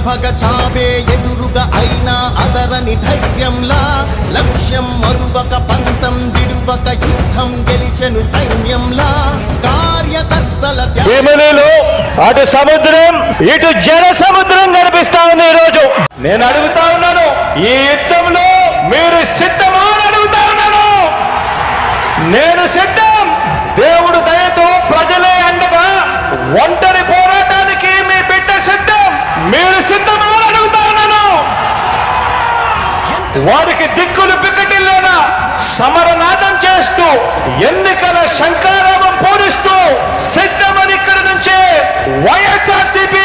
భగ చావే ఎదురుగా అయినా అదరని ధైర్యంలా లక్ష్యం మరువక పంతం విడువక యుద్ధం గెలిచెను సైన్యంలా కార్యకర్తల భీమునిలో అటు సముద్రం ఇటు జన సముద్రం కనిపిస్తా ఉంది ఈరోజు. రోజు నేను అడుగుతా ఉన్నాను ఈ యుద్ధంలో మీరు సిద్ధమా అని అడుగుతా ఉన్నాను. నేను సిద్ధం. దేవుడు దయతో ప్రజలే అండగా ఒంటరి మీరు సిద్ధమా అడుగుతాను నేను వారికి దిక్కులు పిక్కటిల్లేనా? సమరనాదం చేస్తూ ఎన్నికల శంకారామం పూరిస్తూ సిద్ధమని ఇక్కడ వైఎస్ఆర్ వైఎస్ఆర్సీపీ